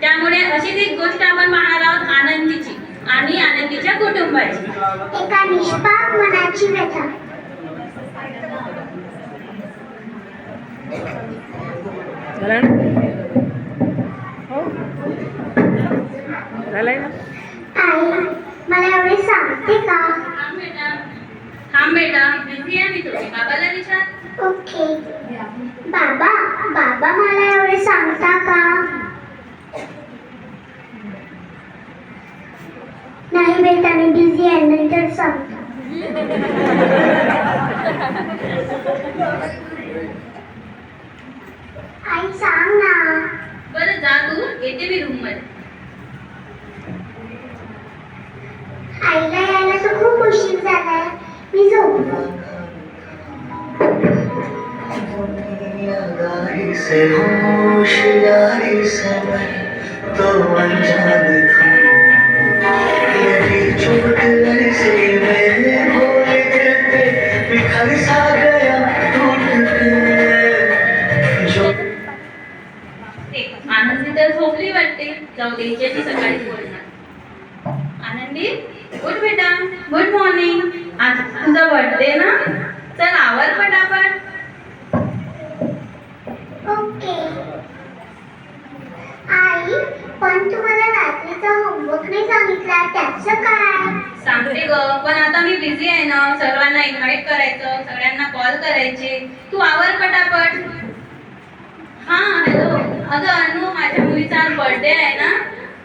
त्यामुळे अशीच एक गोष्ट आपण पाहणार आहोत आनंदीची आणि आनंदीच्या कुटुंबाची. एका निष्पाप मनाची व्यथा. हो. झालंय ना? आई मला एवढे सांगते का? थांब बेटा. थांब बेटा. बिझी आहे मी तुझी. बाबाला विचार. ओके. बाबा बाबा मला एवढे सांगता का? बेटा मी बिझी आहे नंतर सांगता. आई सांग ना. बरं जा तू. येते मी रूममध्ये. आईला यायला तर खूप उशीर झालाय. मी झोपलो. से होशियारी से मैं तो अनजान था। तर झोपली वाटते. जाऊ दे हिच्याशी सकाळी बोलणार. आनंदी गुड बेटा. Good morning. आज तुझा बर्थडे ना? चल आवर पटापट. ओके. आई पण तुम्हाला रात्रीचा होमवर्क नाही सांगितला. त्याचं काय? सांगते ग पण आता मी बिझी आहे ना. सर्वांना इन्व्हाइट करायचं सगळ्यांना कॉल करायचे. तू आवर पटापट. हा. अगं अनु माझ्या मुलीचा आज बर्थडे आहे ना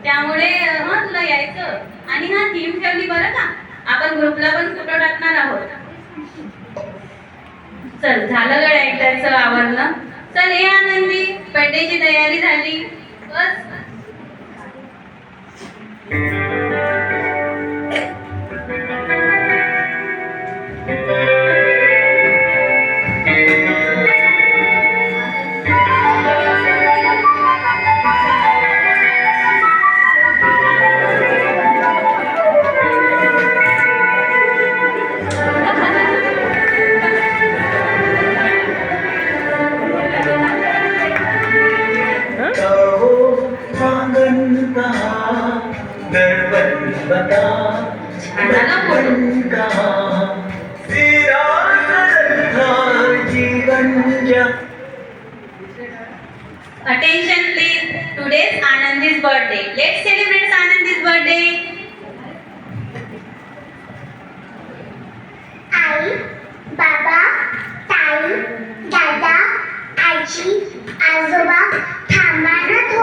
त्यामुळे हा तुला यायचं. आणि हा थीम ठेवली बरं का? आपण ग्रुपला पण फोटो टाकणार आहोत. चल झालं गड ऍक्टरचं आवरलं. चल ये आनंदी. बर्थडेची तयारी झाली. बस. था जीवन जा Attention please. Today's Anandi's birthday. Let's celebrate Anandi's birthday. आई बाबा ताई दादा आजी आजोबा थांबा ना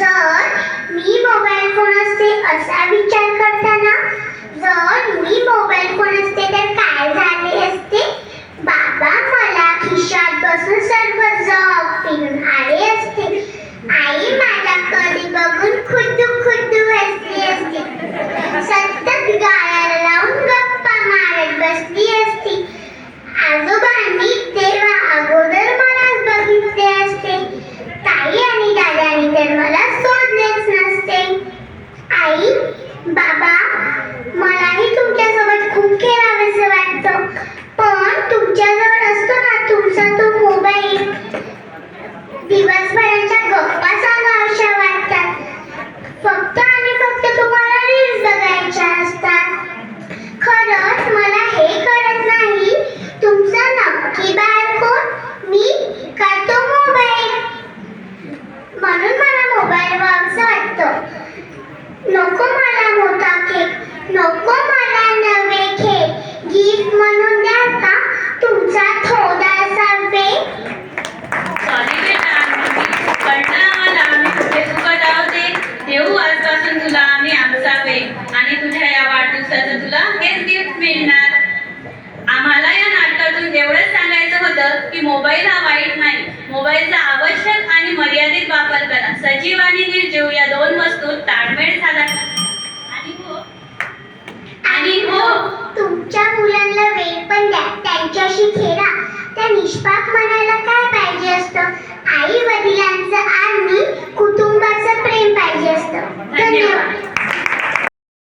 जर मी मोबाईल फोन असते असा विचार करताना जर मी मोबाईल फोन असते तर काय झाले असते बाबा मला खिशात बसून सर्व जग फिरून आले असते आई माझ्याकडे बघून खुद्दू खुद्दू हसली असते सतत गाळाला लावून गप्पा मारत बसली असती आजोबांनी तेव्हा अगोदर मलाच बघितले असते ताई आणि दादानी तर मला शोधलेच नसते आई बाबा मलाही तुमच्यासोबत खूप खेळावंसं वाटतं. पण तुमच्याजवळ असतो ना तुमचा तो मोबाईल दिवसभराच्या गप्पा अशा वाटतात. फक्त आणि फक्त तुम्हाला रील्स बघायच्या असतात. खरंच मला हे कळत नाही तुमचा नक्की बाळ कोण मी का तो मोबाईल म्हणून मला मोबाईल असं वाटतं. नको मला मोठा केक नको मला नवे खेळ गिफ्ट म्हणून द्या का तुमचा थोडासा वेळ Sorry बेटा आनंदी. कळलं आम्हाला आम्ही कुठे चुकत आहोत ते. देऊ आजपासून तुला आम्ही आमचा वेग आणि तुझ्या या वाढदिवसाचं तुला हेच गिफ्ट मिळणार आम्हाला या नाटकातून एवढंच सांगायचं होतं की मोबाईल हा वाईट नाही. मोबाईलचा आवश्यक आणि मर्यादित वापर करा. सजीव आणि निर्जीव या दोन वस्तू ताळमेळ साधा आणि हो. आणि हो. तुमच्या मुलांना वेळ पण द्या. त्यांच्याशी खेळा. त्या निष्पाप म्हणायला काय